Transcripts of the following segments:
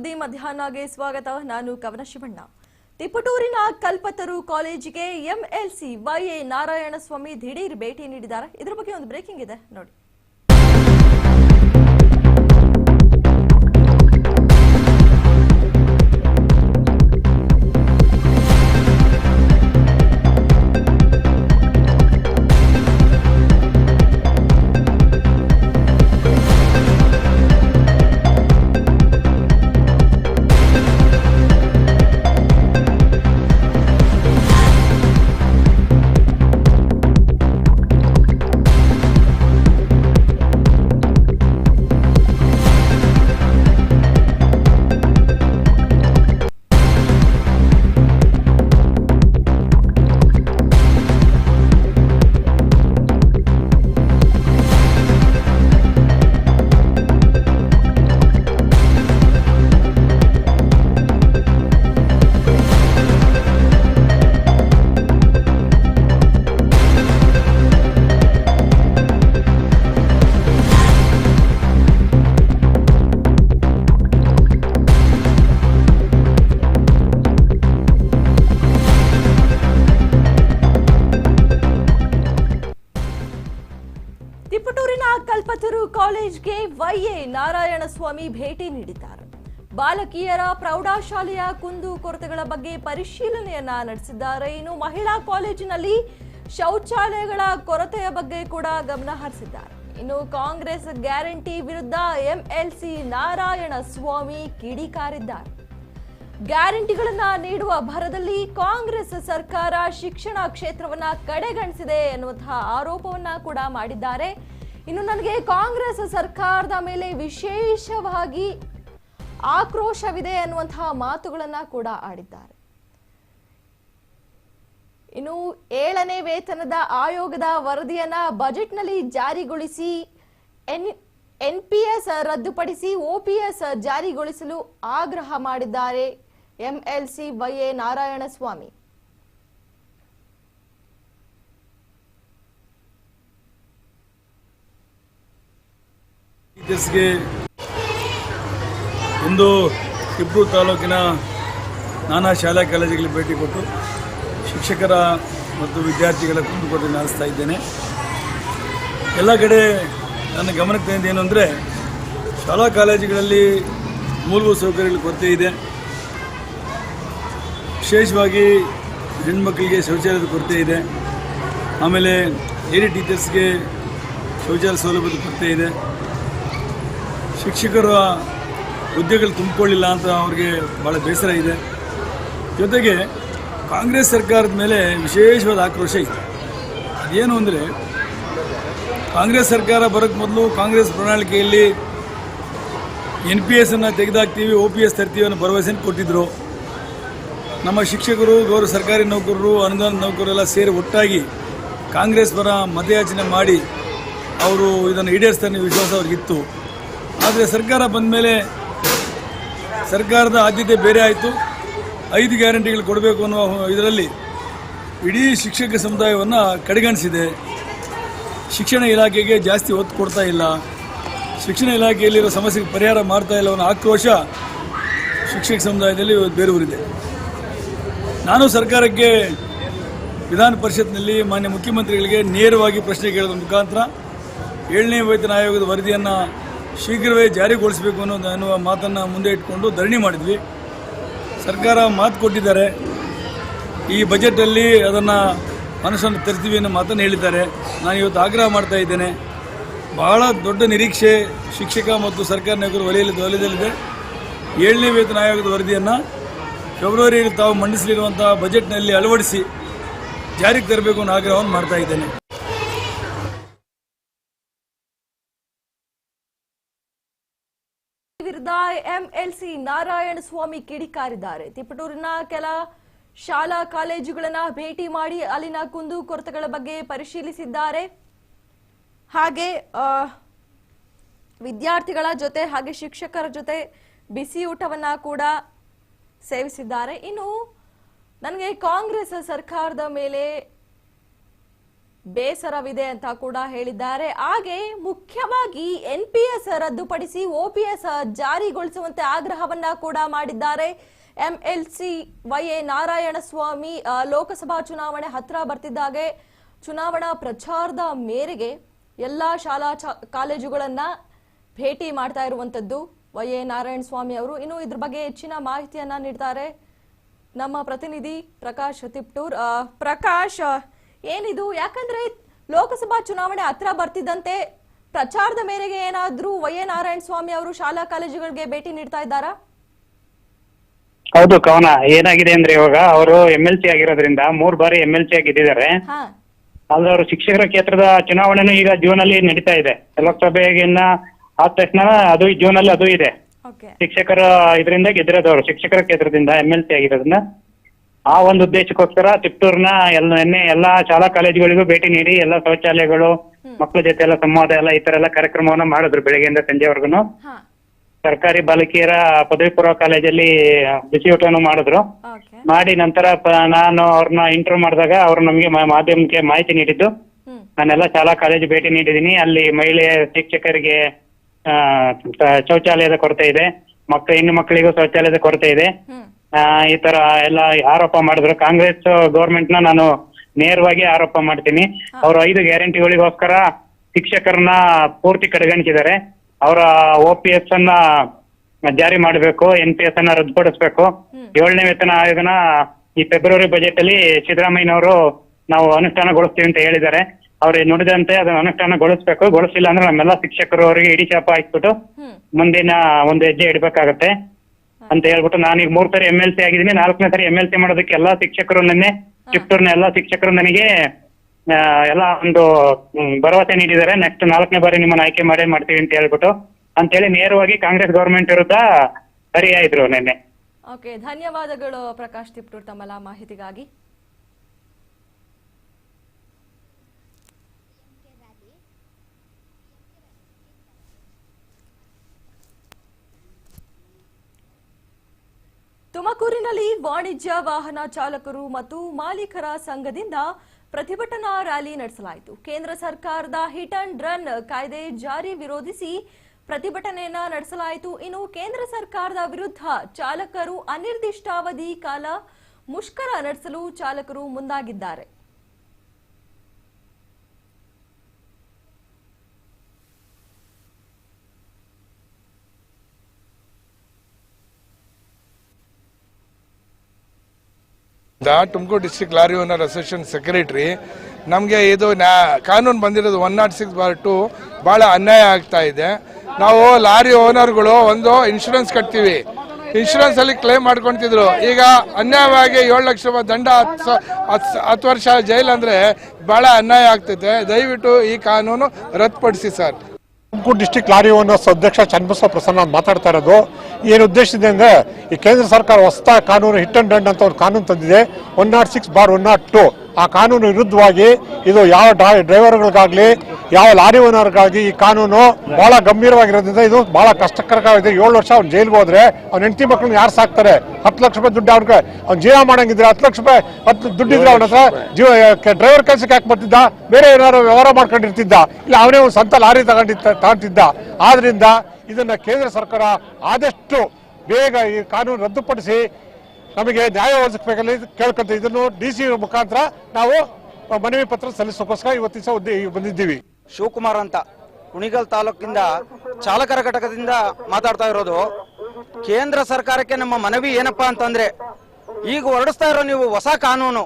ಸುದ್ದಿ ಮಧ್ಯಾಹ್ನಗೆ ಸ್ವಾಗತ. ನಾನು ಕವನ ಶಿವಣ್ಣ. ತಿಪಟೂರಿನ ಕಲ್ಪತರು ಕಾಲೇಜಿಗೆ ಎಂಎಲ್ಸಿ ವೈಎ ನಾರಾಯಣಸ್ವಾಮಿ ದಿಢೀರ್ ಭೇಟಿ ನೀಡಿದ್ದಾರೆ. ಇದರ ಬಗ್ಗೆ ಒಂದು ಬ್ರೇಕಿಂಗ್ ಇದೆ. ನೋಡಿ. ಕಲ್ಪತರು ಕಾಲೇಜ್ಗೆ ವೈಎ ನಾರಾಯಣಸ್ವಾಮಿ ಭೇಟಿ ನೀಡಿದ್ದಾರೆ. ಬಾಲಕಿಯರ ಪ್ರೌಢಶಾಲೆಯ ಕುಂದು ಕೊರತೆಗಳ ಬಗ್ಗೆ ಪರಿಶೀಲನೆಯನ್ನ ನಡೆಸಿದ್ದಾರೆ. ಇನ್ನು ಮಹಿಳಾ ಕಾಲೇಜಿನಲ್ಲಿ ಶೌಚಾಲಯಗಳ ಕೊರತೆಯ ಬಗ್ಗೆ ಕೂಡ ಗಮನ ಹರಿಸಿದ್ದಾರೆ. ಇನ್ನು ಕಾಂಗ್ರೆಸ್ ಗ್ಯಾರಂಟಿ ವಿರುದ್ಧ ಎಂಎಲ್ಸಿ ನಾರಾಯಣ ಸ್ವಾಮಿ ಕಿಡಿಕಾರಿದ್ದಾರೆ ಗ್ಯಾರಂಟಿಗಳನ್ನ ನೀಡುವ ಭರದಲ್ಲಿ ಕಾಂಗ್ರೆಸ್ ಸರ್ಕಾರ ಶಿಕ್ಷಣ ಕ್ಷೇತ್ರವನ್ನ ಕಡೆಗಣಿಸಿದೆ ಎನ್ನುವಂತಹ ಆರೋಪವನ್ನ ಕೂಡ ಮಾಡಿದ್ದಾರೆ. ಇನ್ನು ನನಗೆ ಕಾಂಗ್ರೆಸ್ ಸರ್ಕಾರದ ಮೇಲೆ ವಿಶೇಷವಾಗಿ ಆಕ್ರೋಶವಿದೆ ಅನ್ನುವಂತಹ ಮಾತುಗಳನ್ನ ಕೂಡ ಆಡಿದ್ದಾರೆ. ಇನ್ನು ಏಳನೇ ವೇತನದ ಆಯೋಗದ ವರದಿಯನ್ನ ಬಜೆಟ್ನಲ್ಲಿ ಜಾರಿಗೊಳಿಸಿ ಎನ್, ಎನ್ಪಿಎಸ್ ರದ್ದುಪಡಿಸಿ ಓಪಿಎಸ್ ಜಾರಿಗೊಳಿಸಲು ಆಗ್ರಹ ಮಾಡಿದ್ದಾರೆ ಎಂಎಲ್ಸಿ ಎ ನಾರಾಯಣಸ್ವಾಮಿ. ಟೀಚರ್ಸ್ಗೆ ಇಂದು ಇಬ್ಬರು ತಾಲೂಕಿನ ನಾನಾ ಶಾಲಾ ಕಾಲೇಜುಗಳಿಗೆ ಭೇಟಿ ಕೊಟ್ಟು ಶಿಕ್ಷಕರ ಮತ್ತು ವಿದ್ಯಾರ್ಥಿಗಳ ಕುಂದುಕೊರತೆ ನಡೆಸ್ತಾ ಇದ್ದೇನೆ. ಎಲ್ಲ ಕಡೆ ನನ್ನ ಗಮನಕ್ಕೆ ತಂದಿದ್ದು ಏನು ಅಂದರೆ, ಶಾಲಾ ಕಾಲೇಜುಗಳಲ್ಲಿ ಮೂಲಭೂತ ಸೌಕರ್ಯಗಳ ಕೊರತೆ ಇದೆ. ವಿಶೇಷವಾಗಿ ಹೆಣ್ಮಕ್ಕಳಿಗೆ ಶೌಚಾಲಯದ ಕೊರತೆ ಇದೆ. ಆಮೇಲೆ ಲೇಡಿ ಟೀಚರ್ಸ್ಗೆ ಶೌಚಾಲಯ ಸೌಲಭ್ಯದ ಕೊರತೆ ಇದೆ. ಶಿಕ್ಷಕರ ಹುದ್ದೆಗಳು ತುಂಬಿಕೊಳ್ಳಿಲ್ಲ ಅಂತ ಅವ್ರಿಗೆ ಭಾಳ ಬೇಸರ ಇದೆ. ಜೊತೆಗೆ ಕಾಂಗ್ರೆಸ್ ಸರ್ಕಾರದ ಮೇಲೆ ವಿಶೇಷವಾದ ಆಕ್ರೋಶ ಇದೆ. ಅದೇನು ಅಂದರೆ, ಕಾಂಗ್ರೆಸ್ ಸರ್ಕಾರ ಬರೋಕ್ಕೆ ಮೊದಲು ಕಾಂಗ್ರೆಸ್ ಪ್ರಣಾಳಿಕೆಯಲ್ಲಿ ಎನ್ ಪಿ ಎಸ್ ಅನ್ನು ತೆಗೆದಾಕ್ತೀವಿ ಒ ಪಿ ಎಸ್ ತರ್ತೀವಿ ಅನ್ನೋ ಭರವಸೆಯನ್ನು ಕೊಟ್ಟಿದ್ದರು ನಮ್ಮ ಶಿಕ್ಷಕರು, ಗೌರವ ಸರ್ಕಾರಿ ನೌಕರರು, ಅನುದಾನ ನೌಕರರೆಲ್ಲ ಸೇರಿ ಒಟ್ಟಾಗಿ ಕಾಂಗ್ರೆಸ್ ಪರ ಮತಯಾಚನೆ ಮಾಡಿ ಅವರು ಇದನ್ನು ಈಡೇರಿಸ್ತಾನೆ ವಿಶ್ವಾಸ ಅವ್ರಿಗಿತ್ತು. ಆದರೆ ಸರ್ಕಾರ ಬಂದ ಮೇಲೆ ಸರ್ಕಾರದ ಆದ್ಯತೆ ಬೇರೆ ಆಯಿತು. ಐದು ಗ್ಯಾರಂಟಿಗಳು ಕೊಡಬೇಕು ಅನ್ನೋ ಇದರಲ್ಲಿ ಇಡೀ ಶಿಕ್ಷಕ ಸಮುದಾಯವನ್ನು ಕಡೆಗಣಿಸಿದೆ. ಶಿಕ್ಷಣ ಇಲಾಖೆಗೆ ಜಾಸ್ತಿ ಒತ್ತು ಕೊಡ್ತಾ ಇಲ್ಲ. ಶಿಕ್ಷಣ ಇಲಾಖೆಯಲ್ಲಿರೋ ಸಮಸ್ಯೆಗೆ ಪರಿಹಾರ ಮಾಡ್ತಾ ಇಲ್ಲ ಅನ್ನೋ ಆಕ್ರೋಶ ಶಿಕ್ಷಕ ಸಮುದಾಯದಲ್ಲಿ ಬೇರೂರಿದೆ ನಾನು ಸರ್ಕಾರಕ್ಕೆ ವಿಧಾನ ಪರಿಷತ್ನಲ್ಲಿ ಮಾನ್ಯ ಮುಖ್ಯಮಂತ್ರಿಗಳಿಗೆ ನೇರವಾಗಿ ಪ್ರಶ್ನೆ ಕೇಳೋದ್ರ ಮುಖಾಂತರ ಏಳನೇ ವೇತನ ಆಯೋಗದ ವರದಿಯನ್ನು ಶೀಘ್ರವೇ ಜಾರಿಗೊಳಿಸಬೇಕು ಅನ್ನೋದು ಅನ್ನುವ ಮಾತನ್ನು ಮುಂದೆ ಇಟ್ಕೊಂಡು ಧರಣಿ ಮಾಡಿದ್ವಿ. ಸರ್ಕಾರ ಮಾತು ಕೊಟ್ಟಿದ್ದಾರೆ. ಈ ಬಜೆಟಲ್ಲಿ ಅದನ್ನು ಮನಸ್ಸನ್ನು ತರ್ತೀವಿ ಅನ್ನೋ ಮಾತನ್ನು ಹೇಳಿದ್ದಾರೆ. ನಾನು ಇವತ್ತು ಆಗ್ರಹ ಮಾಡ್ತಾ ಇದ್ದೇನೆ. ಬಹಳ ದೊಡ್ಡ ನಿರೀಕ್ಷೆ ಶಿಕ್ಷಕ ಮತ್ತು ಸರ್ಕಾರ ನೌಕರರು ವಲಯದಲ್ಲಿ ವಲಯದಲ್ಲಿದೆ. ಏಳನೇ ವೇತನ ಆಯೋಗದ ವರದಿಯನ್ನು ಫೆಬ್ರವರಿಯಲ್ಲಿ ತಾವು ಮಂಡಿಸಲಿರುವಂಥ ಬಜೆಟ್ನಲ್ಲಿ ಅಳವಡಿಸಿ ಜಾರಿಗೆ ತರಬೇಕು ಅನ್ನೋ ಆಗ್ರಹವನ್ನು ಮಾಡ್ತಾ ಇದ್ದೇನೆ. ಎಂಎಲ್ಸಿ ನಾರಾಯಣ ಸ್ವಾಮಿ ಕಿಡಿಕಾರಿದ್ದಾರೆ. ತಿಪಟೂರಿನ ಕೆಲ ಶಾಲಾ ಕಾಲೇಜುಗಳನ್ನ ಭೇಟಿ ಮಾಡಿ ಅಲ್ಲಿನ ಕುಂದು ಕೊರತೆಗಳ ಬಗ್ಗೆ ಪರಿಶೀಲಿಸಿದ್ದಾರೆ. ಹಾಗೆ ವಿದ್ಯಾರ್ಥಿಗಳ ಜೊತೆ ಹಾಗೆ ಶಿಕ್ಷಕರ ಜೊತೆ ಬಿಸಿ ಊಟವನ್ನ ಕೂಡ ಸೇವಿಸಿದ್ದಾರೆ. ಇನ್ನು, ನನಗೆ ಕಾಂಗ್ರೆಸ್ ಸರ್ಕಾರದ ಮೇಲೆ ಬೇಸರವಿದೆ ಅಂತ ಕೂಡ ಹೇಳಿದ್ದಾರೆ. ಹಾಗೆ ಮುಖ್ಯವಾಗಿ ಎನ್ ಪಿ ಎಸ್ ರದ್ದುಪಡಿಸಿ ಒಪಿಎಸ್ ಜಾರಿಗೊಳಿಸುವಂತೆ ಆಗ್ರಹವನ್ನ ಕೂಡ ಮಾಡಿದ್ದಾರೆ. MLC Y A Narayanaswamy Swamy Lok Sabha ಚುನಾವಣೆ ಹತ್ರ ಬರ್ತಿದ್ದಾಗೆ ಚುನಾವಣಾ ಪ್ರಚಾರದ ಮೇರೆಗೆ ಎಲ್ಲಾ ಶಾಲಾ ಕಾಲೇಜುಗಳನ್ನ ಭೇಟಿ ಮಾಡ್ತಾ ಇರುವಂತದ್ದು ವೈ ಎ ನಾರಾಯಣ ಸ್ವಾಮಿ ಅವರು. ಇನ್ನು ಇದ್ರ ಬಗ್ಗೆ ಹೆಚ್ಚಿನ ಮಾಹಿತಿಯನ್ನ ನೀಡ್ತಾರೆ ನಮ್ಮ ಪ್ರತಿನಿಧಿ ಪ್ರಕಾಶ್ ತಿಪ್ಟೂರ್. ಪ್ರಕಾಶ್ ಏನಿದು? ಯಾಕಂದ್ರೆ ಲೋಕಸಭಾ ಚುನಾವಣೆ ಹತ್ರ ಬರ್ತಿದ್ದಂತೆ ಪ್ರಚಾರದ ಮೇರೆಗೆ ಏನಾದ್ರೂ ವೈ ಎ ನಾರಾಯಣ ಸ್ವಾಮಿ ಅವರು ಶಾಲಾ ಕಾಲೇಜುಗಳಿಗೆ ಭೇಟಿ ನೀಡ್ತಾ ಇದ್ದಾರಾ? ಹೌದು ಕವನ. ಏನಾಗಿದೆ ಅಂದ್ರೆ ಇವಾಗ ಅವರು ಎಂ ಎಲ್ ಸಿ ಆಗಿರೋದ್ರಿಂದ ಮೂರ್ ಬಾರಿ ಎಂ ಎಲ್ ಸಿ ಆಗಿದ್ದಾರೆ ಆದ್ರೆ ಅವರು ಶಿಕ್ಷಕರ ಕ್ಷೇತ್ರದ ಚುನಾವಣೆನೂ ಈಗ ಜೂನ್ ಅಲ್ಲಿ ನಡೀತಾ ಇದೆ. ಲೋಕಸಭೆಗಿನ್ನ ಆದ ತಕ್ಷಣ ಅದು ಜೂನ್ ಅಲ್ಲಿ ಅದು ಇದೆ. ಶಿಕ್ಷಕರ ಇದರಿಂದ ಗೆದ್ದಿರೋದವರು ಶಿಕ್ಷಕರ ಕ್ಷೇತ್ರದಿಂದ ಎಂ ಎಲ್ ಸಿ ಆಗಿರೋದ್ರಿಂದ. ಆ ಒಂದು ಉದ್ದೇಶಕ್ಕೋಸ್ಕರ ತಿಪ್ಟೂರ್ನ ಎಲ್ಲ ನಿನ್ನೆ ಎಲ್ಲಾ ಶಾಲಾ ಕಾಲೇಜುಗಳಿಗೂ ಭೇಟಿ ನೀಡಿ ಎಲ್ಲಾ ಶೌಚಾಲಯಗಳು ಮಕ್ಕಳ ಜೊತೆ ಎಲ್ಲ ಸಂವಾದ ಎಲ್ಲ ಈ ತರ ಎಲ್ಲ ಕಾರ್ಯಕ್ರಮವನ್ನ ಮಾಡಿದ್ರು ಬೆಳಗ್ಗೆಯಿಂದ ಸಂಜೆವರೆಗೂ. ಸರ್ಕಾರಿ ಬಾಲಕಿಯರ ಪದವಿ ಪೂರ್ವ ಕಾಲೇಜಲ್ಲಿ ಬಿಸಿಯೂಟವನ್ನು ಮಾಡಿದ್ರು. ಮಾಡಿ ನಂತರ ನಾನು ಅವ್ರನ್ನ ಇಂಟರ್ವ್ಯೂ ಮಾಡಿದಾಗ ಅವರು ನಮಗೆ ಮಾಧ್ಯಮಕ್ಕೆ ಮಾಹಿತಿ ನೀಡಿದ್ದು. ನಾನೆಲ್ಲಾ ಶಾಲಾ ಕಾಲೇಜು ಭೇಟಿ ನೀಡಿದ್ದೀನಿ. ಅಲ್ಲಿ ಮಹಿಳೆ ಶಿಕ್ಷಕರಿಗೆ ಆ, ಶೌಚಾಲಯದ ಕೊರತೆ ಇದೆ. ಮಕ್ಕಳು ಹೆಣ್ಣು ಮಕ್ಕಳಿಗೂ ಶೌಚಾಲಯದ ಕೊರತೆ ಇದೆ. ಈ ತರ ಎಲ್ಲ ಆರೋಪ ಮಾಡಿದ್ರು. ಕಾಂಗ್ರೆಸ್ ಗೌರ್ಮೆಂಟ್ನ ನಾನು ನೇರವಾಗಿ ಆರೋಪ ಮಾಡ್ತೀನಿ. ಅವರು ಐದು ಗ್ಯಾರಂಟಿಗಳಿಗೋಸ್ಕರ ಶಿಕ್ಷಕರನ್ನ ಪೂರ್ತಿ ಕಡೆಗಣಿಸಿದ್ದಾರೆ. ಅವರ ಒ ಪಿ ಎಸ್ ಅನ್ನ ಜಾರಿ ಮಾಡಬೇಕು ಎನ್ ಪಿ ಎಸ್ ಅನ್ನ ರದ್ದುಪಡಿಸಬೇಕು. ಏಳನೇ ವೇತನ ಆಯೋಗನ ಈ ಫೆಬ್ರವರಿ ಬಜೆಟ್ ಅಲ್ಲಿ ಸಿದ್ದರಾಮಯ್ಯನವರು ನಾವು ಅನುಷ್ಠಾನಗೊಳಿಸ್ತೀವಿ ಅಂತ ಹೇಳಿದ್ದಾರೆ. ಅವ್ರಿಗೆ ನುಡಿದಂತೆ ಅದನ್ನ ಅನುಷ್ಠಾನಗೊಳಿಸ್ಬೇಕು. ಗೊಳಿಸಿಲ್ಲ ಅಂದ್ರೆ ನಮ್ಮೆಲ್ಲ ಶಿಕ್ಷಕರು ಅವರಿಗೆ ಇಡೀ ಶಾಪ ಹಾಕ್ಬಿಟ್ಟು ಮುಂದಿನ ಒಂದು ಹೆಜ್ಜೆ ಇಡ್ಬೇಕಾಗತ್ತೆ. ಅಂತ ಹೇಳ್ಬಿಟ್ಟು ನಾನೀಗ ಮೂರ್ ಸರಿ ಎಂ ಎಲ್ ಸಿ ಆಗಿದ್ದೀನಿ ನಾಲ್ಕನೇ ಸರಿ ಎಂ ಎಲ್ ಸಿ ಮಾಡೋದಕ್ಕೆ ಎಲ್ಲಾ ಶಿಕ್ಷಕರು ನಿನ್ನೆ ಚಿತ್ತೂರ್ನ ಎಲ್ಲಾ ಶಿಕ್ಷಕರು ನನಗೆ ಆ, ಎಲ್ಲ ಒಂದು ಭರವಸೆ ನೀಡಿದ್ದಾರೆ. ನೆಕ್ಸ್ಟ್ ನಾಲ್ಕನೇ ಬಾರಿ ನಿಮ್ಮನ್ನ ಆಯ್ಕೆ ಮಾಡೇ ಮಾಡ್ತೀವಿ ಅಂತ ಹೇಳ್ಬಿಟ್ಟು ಅಂತೇಳಿ ನೇರವಾಗಿ ಕಾಂಗ್ರೆಸ್ ಗವರ್ಮೆಂಟ್ ವಿರುದ್ಧ ಸರಿಯಾಯಿದ್ರು ನಿನ್ನೆ. ಓಕೆ ಧನ್ಯವಾದಗಳು ಪ್ರಕಾಶ್ ತಿಪ್ಟೂರ್ ತಮ್ಮಲ ಮಾಹಿತಿಗಾಗಿ. ತುಮಕೂರಿನಲ್ಲಿ ವಾಣಿಜ್ಯ ವಾಹನ ಚಾಲಕರು ಮತ್ತು ಮಾಲೀಕರ ಸಂಘದಿಂದ ಪ್ರತಿಭಟನಾ ರ್ಯಾಲಿ ನಡೆಸಲಾಯಿತು. ಕೇಂದ್ರ ಸರ್ಕಾರದ ಹಿಟ್ ಅಂಡ್ ರನ್ ಕಾಯ್ದೆ ಜಾರಿ ವಿರೋಧಿಸಿ ಪ್ರತಿಭಟನೆಯನ್ನ ನಡೆಸಲಾಯಿತು. ಇನ್ನು ಕೇಂದ್ರ ಸರ್ಕಾರದ ವಿರುದ್ಧ ಚಾಲಕರು ಅನಿರ್ದಿಷ್ಟಾವಧಿ ಕಾಲ ಮುಷ್ಕರ ನಡೆಸಲು ಚಾಲಕರು ಮುಂದಾಗಿದ್ದಾರೆ. Tumakuru district lorry owner association secretary ನಮಗೆ ಇದು ನ್ಯಾ ಕಾನೂನು ಬಂದಿರೋದು one not six bar two ಭಾಳ ಅನ್ಯಾಯ ಆಗ್ತಾ ಇದೆ. ನಾವು ಲಾರಿ ಓನರ್ಗಳು ಒಂದು ಇನ್ಶೂರೆನ್ಸ್ ಕಟ್ತೀವಿ. ಇನ್ಶೂರೆನ್ಸ್ ಅಲ್ಲಿ ಕ್ಲೇಮ್ ಮಾಡ್ಕೊಂತಿದ್ರು. ಈಗ ಅನ್ಯಾಯವಾಗಿ ಏಳು ಲಕ್ಷ ರೂಪಾಯಿ ದಂಡ ಹತ್ತು ಹತ್ತು ವರ್ಷ ಜೈಲ್ ಅಂದ್ರೆ ಬಹಳ ಅನ್ಯಾಯ ಆಗ್ತೈತೆ ದಯವಿಟ್ಟು ಈ ಕಾನೂನು ರದ್ದುಪಡಿಸಿ sir. Tumakuru district lorry owners ಅಧ್ಯಕ್ಷ ಚನ್ನಬಸವ ಪ್ರಸನ್ನ ಮಾತಾಡ್ತಾ ಇರೋದು. ಏನು ಉದ್ದೇಶದಿಂದ ಅಂದರೆ ಈ ಕೇಂದ್ರ ಸರ್ಕಾರ ಹೊಸ ಕಾನೂನು ಹಿಟ್ ಅಂಡ್ ರಂಡ್ ಅಂತ ಒಂದು ಕಾನೂನು ತಂದಿದೆ. One not six bar one not two. ಆ ಕಾನೂನು ವಿರುದ್ಧವಾಗಿ ಇದು ಯಾವ ಡ್ರೈವರ್ಗಳಿಗಾಗ್ಲಿ ಯಾವ ಲಾರಿ ಓನರ್ಗಾಗಿ ಈ ಕಾನೂನು ಬಹಳ ಗಂಭೀರವಾಗಿರೋದ್ರಿಂದ ಇದು ಬಹಳ ಕಷ್ಟಕರವಾಗಿದೆ ಏಳು ವರ್ಷ ಅವ್ನು ಜೈಲ್ಗೆ ಹೋದ್ರೆ ಅವ್ನ ಹೆಂಡತಿ ಮಕ್ಕಳನ್ನ ಯಾರು ಸಾಕ್ತಾರೆ? ಹತ್ತು ಲಕ್ಷ ರೂಪಾಯಿ ದುಡ್ಡು ಅವ್ನಿಗೆ. ಅವ್ನು ಜೀವ ಮಾಡಂಗಿದ್ರೆ ಹತ್ತು ಲಕ್ಷ ರೂಪಾಯಿ ಹತ್ತು ದುಡ್ಡಿದ್ರೆ ಅವನ ಹತ್ರ ಜೀವ ಡ್ರೈವರ್ ಕೆಲಸಕ್ಕೆ ಯಾಕೆ ಬರ್ತಿದ್ದ? ಬೇರೆ ಏನಾದ್ರು ವ್ಯವಹಾರ ಮಾಡ್ಕೊಂಡಿರ್ತಿದ್ದ? ಇಲ್ಲ, ಅವನೇ ಒಂದು ಸ್ವಂತ ಲಾರಿ ತಗೊಂಡಿದ್ದ, ತಗೊಂತಿದ್ದ. ಆದ್ರಿಂದ ಇದನ್ನ ಕೇಂದ್ರ ಸರ್ಕಾರ ಆದಷ್ಟು ಬೇಗ ಈ ಕಾನೂನು ರದ್ದುಪಡಿಸಿ ನಮಗೆ ನ್ಯಾಯ ಒದಗಿಸಬೇಕಲ್ಲಿ ಕೇಳ್ಕೊಂತ ಇದನ್ನು ಡಿ ಸಿ ಮುಖಾಂತರ ನಾವು ಮನವಿ ಪತ್ರ ಸಲ್ಲಿಸೋಕ್ಕೋಸ್ಕರ ಇವತ್ತಿನ ಬಂದಿದ್ದೀವಿ. ಶಿವಕುಮಾರ್ ಅಂತ ಕುಣಿಗಲ್ ತಾಲೂಕಿಂದ ಚಾಲಕರ ಘಟಕದಿಂದ ಮಾತಾಡ್ತಾ ಇರೋದು. ಕೇಂದ್ರ ಸರ್ಕಾರಕ್ಕೆ ನಮ್ಮ ಮನವಿ ಏನಪ್ಪಾ ಅಂತಂದ್ರೆ, ಈಗ ಹೊರಡಿಸ್ತಾ ಇರೋ ನೀವು ಹೊಸ ಕಾನೂನು.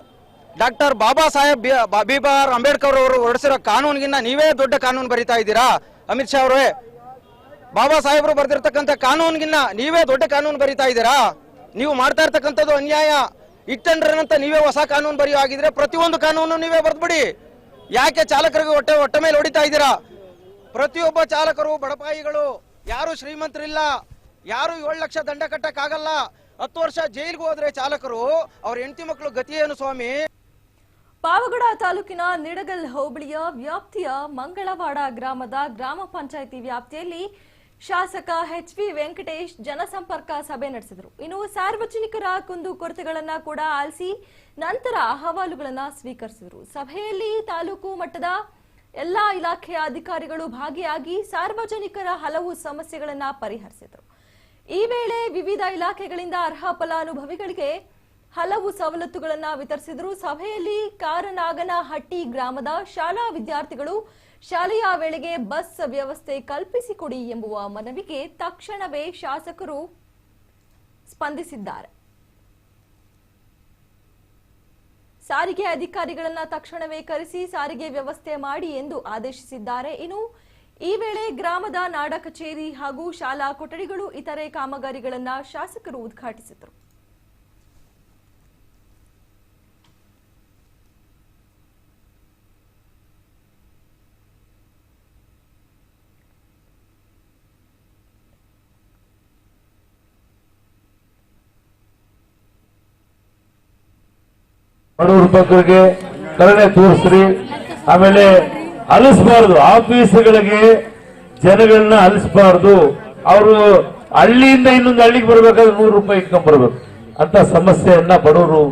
ಡಾಕ್ಟರ್ ಬಾಬಾ ಸಾಹೇಬ್ ಬಿಬಾ ಅಂಬೇಡ್ಕರ್ ಅವರು ಹೊರಡಿಸಿರೋ ಕಾನೂನಿಗಿನ್ನ ನೀವೇ ದೊಡ್ಡ ಕಾನೂನು ಬರಿತಾ ಇದ್ದೀರಾ? ಅಮಿತ್ ಶಾ ಅವರೇ, ಬಾಬಾ ಸಾಹೇಬರು ಬರೆದಿರ್ತಕ್ಕಂಥ ಕಾನೂನಿಗಿನ್ನ ನೀವೇ ದೊಡ್ಡ ಕಾನೂನು ಬರಿತಾ ಇದ್ದೀರಾ? ನೀವು ಮಾಡ್ತಾ ಇರ್ತಕ್ಕಂಥದ್ದು ಅನ್ಯಾಯ. ಇಟ್ಟಂಡ್ರನಂತ ನೀವೇ ಹೊಸ ಕಾನೂನು ಬರೆಯೋ ಆಗಿದ್ರೆ ಪ್ರತಿಯೊಂದು ಕಾನೂನು ನೀವೇ ಬರ್ದ್ಬಿಡಿ. ಯಾಕೆ ಚಾಲಕರಿಗೆ ಹೊಟ್ಟೆ ಹೊಟ್ಟೆ ಮೇಲೆ ಹೊಡಿತಾ ಇದ್ದೀರಾ? ಪ್ರತಿಯೊಬ್ಬ ಚಾಲಕರು, ಬಡಪಾಯಿಗಳು, ಯಾರು ಶ್ರೀಮಂತರಿಲ್ಲ, ಯಾರು ಏಳು ಲಕ್ಷ ದಂಡ ಕಟ್ಟಕ್ಕಾಗಲ್ಲ. ಹತ್ತು ವರ್ಷ ಜೈಲಿಗೆ ಹೋದ್ರೆ ಚಾಲಕರು, ಅವ್ರ ಹೆಂಡತಿ ಮಕ್ಕಳು ಗತಿಯೇನು ಸ್ವಾಮಿ? ಪಾವಗಡ ತಾಲೂಕಿನ ನಿಡಗಲ್ ಹೋಬಳಿಯ ವ್ಯಾಪ್ತಿಯ ಮಂಗಳವಾಡ ಗ್ರಾಮದ ಗ್ರಾಮ ಪಂಚಾಯಿತಿ ವ್ಯಾಪ್ತಿಯಲ್ಲಿ ಶಾಸಕ ಎಚ್ ವಿ ವೆಂಕಟೇಶ್ ಜನಸಂಪರ್ಕ ಸಭೆ ನಡೆಸಿದರು. ಇನ್ನು ಸಾರ್ವಜನಿಕರ ಕುಂದು ಕೊರತೆಗಳನ್ನ ಕೂಡ ಆಲಿಸಿ ನಂತರ ಅಹವಾಲುಗಳನ್ನು ಸ್ವೀಕರಿಸಿದರು. ಸಭೆಯಲ್ಲಿ ತಾಲೂಕು ಮಟ್ಟದ ಎಲ್ಲಾ ಇಲಾಖೆಯ ಅಧಿಕಾರಿಗಳು ಭಾಗಿಯಾಗಿ ಸಾರ್ವಜನಿಕರ ಹಲವು ಸಮಸ್ಯೆಗಳನ್ನು ಪರಿಹರಿಸಿದರು. ಈ ವೇಳೆ ವಿವಿಧ ಇಲಾಖೆಗಳಿಂದ ಅರ್ಹ ಫಲಾನುಭವಿಗಳಿಗೆ ಹಲವು ಸವಲತ್ತುಗಳನ್ನು ವಿತರಿಸಿದರು. ಸಭೆಯಲ್ಲಿ ಕಾರನಾಗನಹಟ್ಟಿ ಗ್ರಾಮದ ಶಾಲಾ ವಿದ್ಯಾರ್ಥಿಗಳು ಶಾಲೆಯ ವೇಳೆಗೆ ಬಸ್ ವ್ಯವಸ್ಥೆ ಕಲ್ಪಿಸಿಕೊಡಿ ಎಂಬುವ ಮನವಿಗೆ ತಕ್ಷಣವೇ ಶಾಸಕರು ಸ್ಪಂದಿಸಿದ್ದಾರೆ. ಸಾರಿಗೆ ಅಧಿಕಾರಿಗಳನ್ನ ತಕ್ಷಣವೇ ಕರೆಸಿ ಸಾರಿಗೆ ವ್ಯವಸ್ಥೆ ಮಾಡಿ ಎಂದು ಆದೇಶಿಸಿದ್ದಾರೆ. ಇನ್ನು ಈ ವೇಳೆ ಗ್ರಾಮದ ನಾಡ ಕಚೇರಿ ಹಾಗೂ ಶಾಲಾ ಕೊಠಡಿಗಳು ಇತರೆ ಕಾಮಗಾರಿಗಳನ್ನ ಶಾಸಕರು ಉದ್ಘಾಟಿಸಿದರು. ಬಡವ್ರ ಬಗ್ಗರಿಗೆ ಕರುಣೆ ತೋರಿಸ್ರಿ. ಆಮೇಲೆ ಅಲಿಸಬಾರ್ದು, ಆಫೀಸ್ಗಳಿಗೆ ಜನಗಳನ್ನ ಅಲಿಸಬಾರ್ದು. ಅವರು ಹಳ್ಳಿಯಿಂದ ಇನ್ನೊಂದು ಹಳ್ಳಿಗೆ ಬರಬೇಕಾದ್ರೆ ನೂರು ರೂಪಾಯಿ ಇಟ್ಕೊಂಡ್ ಬರಬೇಕು. ಅಂತ ಸಮಸ್ಯೆಯನ್ನ ಬಡವರು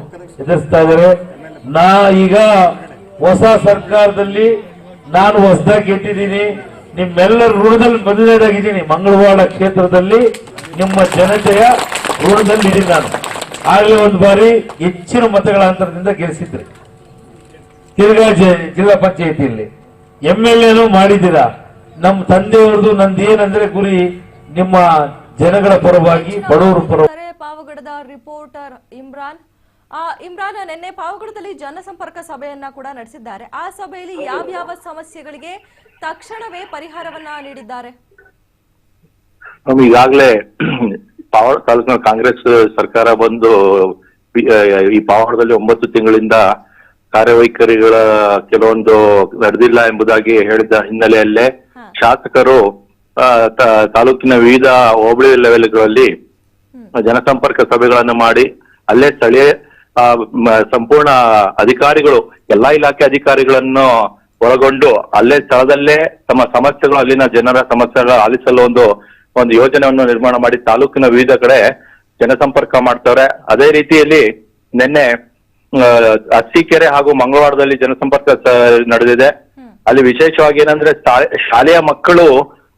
ಎದುರಿಸ್ತಾ ಇದ್ದಾರೆ. ನಾ ಈಗ ಹೊಸ ಸರ್ಕಾರದಲ್ಲಿ ನಾನು ಹೊಸದಾಗಿ ಗೆದ್ದಿದ್ದೀನಿ. ನಿಮ್ಮೆಲ್ಲರ ಋಣದಲ್ಲಿ ಮೊದಲನೇದಾಗಿದ್ದೀನಿ ಮಂಗಳವಾರ ಕ್ಷೇತ್ರದಲ್ಲಿ ನಿಮ್ಮ ಜನತೆಯ ಋಣದಲ್ಲಿ ಇದ್ದೀನಿ ನಾನು. ಆಗಲೇ ಒಂದು ಬಾರಿ ಹೆಚ್ಚಿನ ಮತಗಳ ಅಂತರದಿಂದ ಗೆಲ್ಲಿಸಿದ್ರಿ. ತಿರುಗಾ ಜಿಲ್ಲಾ ಪಂಚಾಯತಿಯಲ್ಲಿ. ಎಂ ಎಲ್ ಎನು ಮಾಡಿದ್ದೀರಾ ನಮ್ಮ ತಂದೆಯವ್ರದ್ದು ನಂದು ಏನಂದ್ರೆ ಗುರಿ ನಿಮ್ಮ ಜನಗಳ ಪರವಾಗಿ ಬಡವರ ಪರವಾಗಿ ಪಾವಗಡದ ರಿಪೋರ್ಟರ್ ಇಮ್ರಾನ್. ಆ ಇಮ್ರಾನ್ ನಿನ್ನೆ ಪಾವಗಡದಲ್ಲಿ ಜನಸಂಪರ್ಕ ಸಭೆಯನ್ನ ಕೂಡ ನಡೆಸಿದ್ದಾರೆ. ಆ ಸಭೆಯಲ್ಲಿ ಯಾವ ಯಾವ ಸಮಸ್ಯೆಗಳಿಗೆ ತಕ್ಷಣವೇ ಪರಿಹಾರವನ್ನ ನೀಡಿದ್ದಾರೆ? ಈಗಾಗಲೇ ಪಾವಡ ತಾಲೂಕಿನ ಕಾಂಗ್ರೆಸ್ ಸರ್ಕಾರ ಬಂದು ಈ- ಪಾವಾಡದಲ್ಲಿ ಒಂಬತ್ತು ತಿಂಗಳಿಂದ ಕಾರ್ಯವೈಖರಿಗಳ ಕೆಲವೊಂದು ನಡೆದಿಲ್ಲ ಎಂಬುದಾಗಿ ಹೇಳಿದ ಹಿನ್ನೆಲೆಯಲ್ಲೇ ಶಾಸಕರು ತಾಲೂಕಿನ ವಿವಿಧ ಹೋಬಳಿ ಲೆವೆಲ್ಗಳಲ್ಲಿ ಜನಸಂಪರ್ಕ ಸಭೆಗಳನ್ನು ಮಾಡಿ ಅಲ್ಲೇ ಸ್ಥಳೀಯ ಸಂಪೂರ್ಣ ಅಧಿಕಾರಿಗಳು ಎಲ್ಲಾ ಇಲಾಖೆ ಅಧಿಕಾರಿಗಳನ್ನು ಒಳಗೊಂಡು ಅಲ್ಲೇ ಸ್ಥಳದಲ್ಲೇ ತಮ್ಮ ಸಮಸ್ಯೆಗಳು ಅಲ್ಲಿನ ಜನರ ಸಮಸ್ಯೆಗಳ ಆಲಿಸಲು ಒಂದು ಒಂದು ಯೋಜನೆಯನ್ನು ನಿರ್ಮಾಣ ಮಾಡಿ ತಾಲೂಕಿನ ವಿವಿಧ ಕಡೆ ಜನಸಂಪರ್ಕ ಮಾಡ್ತಾರೆ ಅದೇ ರೀತಿಯಲ್ಲಿ ನಿನ್ನೆ ಆ, ಅರಸೀಕೆರೆ ಹಾಗೂ ಮಂಗಳವಾರದಲ್ಲಿ ಜನಸಂಪರ್ಕ ನಡೆದಿದೆ. ಅಲ್ಲಿ ವಿಶೇಷವಾಗಿ ಏನಂದ್ರೆ ಶಾಲೆಯ ಮಕ್ಕಳು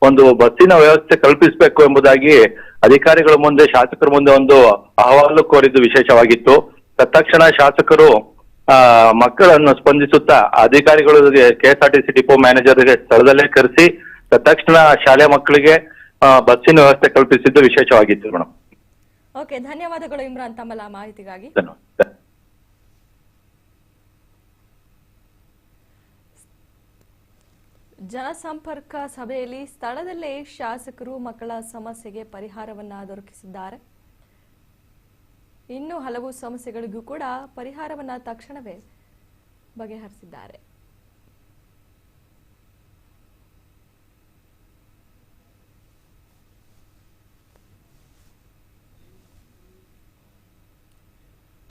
ಒಂದು ಬಸ್ಸಿನ ವ್ಯವಸ್ಥೆ ಕಲ್ಪಿಸಬೇಕು ಎಂಬುದಾಗಿ ಅಧಿಕಾರಿಗಳ ಮುಂದೆ ಶಾಸಕರ ಮುಂದೆ ಒಂದು ಅಹವಾಲು ಕೋರಿದ್ದು ವಿಶೇಷವಾಗಿತ್ತು. ತತ್ಕ್ಷಣ ಶಾಸಕರು ಆ ಮಕ್ಕಳನ್ನು ಸ್ಪಂದಿಸುತ್ತಾ ಅಧಿಕಾರಿಗಳು ಕೆಎಸ್ಆರ್ಟಿಸಿ ಡಿಪೋ ಮ್ಯಾನೇಜರ್ಗೆ ಸ್ಥಳದಲ್ಲೇ ಕರೆಸಿ ತತ್ಕ್ಷಣ ಶಾಲೆ ಮಕ್ಕಳಿಗೆ ಬಸ್ಸಿನ ವ್ಯವಸ್ಥೆ ಕಲ್ಪಿಸಿದ್ದು ವಿಶೇಷವಾಗಿತ್ತು ಮೇಡಮ್ ಓಕೆ ಧನ್ಯವಾದಗಳು ಇಮ್ರಾನ್ ತಮ್ಮಲ ಮಾಹಿತಿಗಾಗಿ. ಧನ್ಯವಾದ. ಜನಸಂಪರ್ಕ ಸಭೆಯಲ್ಲಿ ಸ್ಥಳದಲ್ಲೇ ಶಾಸಕರು ಮಕ್ಕಳ ಸಮಸ್ಯೆಗೆ ಪರಿಹಾರವನ್ನ ದೊರಕಿಸಿದ್ದಾರೆ. ಇನ್ನು ಹಲವು ಸಮಸ್ಯೆಗಳಿಗೂ ಕೂಡ ಪರಿಹಾರವನ್ನ ತಕ್ಷಣವೇ ಬಗೆಹರಿಸಿದ್ದಾರೆ.